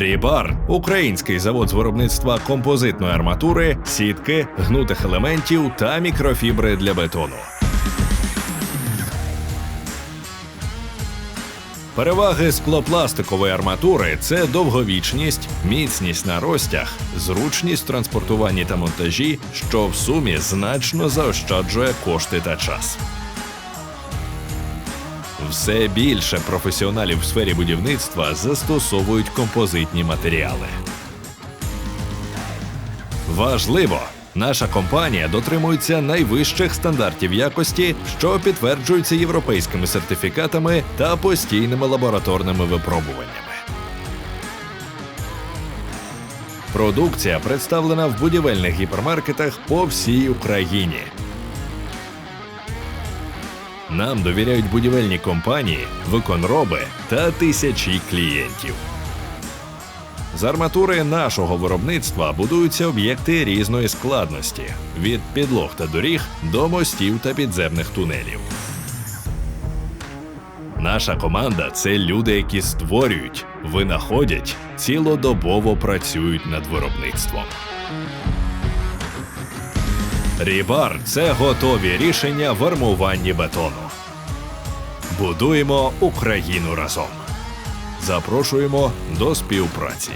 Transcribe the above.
Рібар український завод з виробництва композитної арматури, сітки, гнутих елементів та мікрофібри для бетону. Переваги склопластикової арматури це довговічність, міцність на розтяг, зручність в транспортуванні та монтажі, що в сумі значно заощаджує кошти та час. Все більше професіоналів в сфері будівництва застосовують композитні матеріали. Важливо! Наша компанія дотримується найвищих стандартів якості, що підтверджуються європейськими сертифікатами та постійними лабораторними випробуваннями. Продукція представлена в будівельних гіпермаркетах по всій Україні. Нам довіряють будівельні компанії, виконроби та тисячі клієнтів. З арматури нашого виробництва будуються об'єкти різної складності від підлог та доріг до мостів та підземних тунелів. Наша команда це люди, які створюють, винаходять, цілодобово працюють над виробництвом. Рібар це готові рішення в армуванні бетону. Будуємо Україну разом. Запрошуємо до співпраці.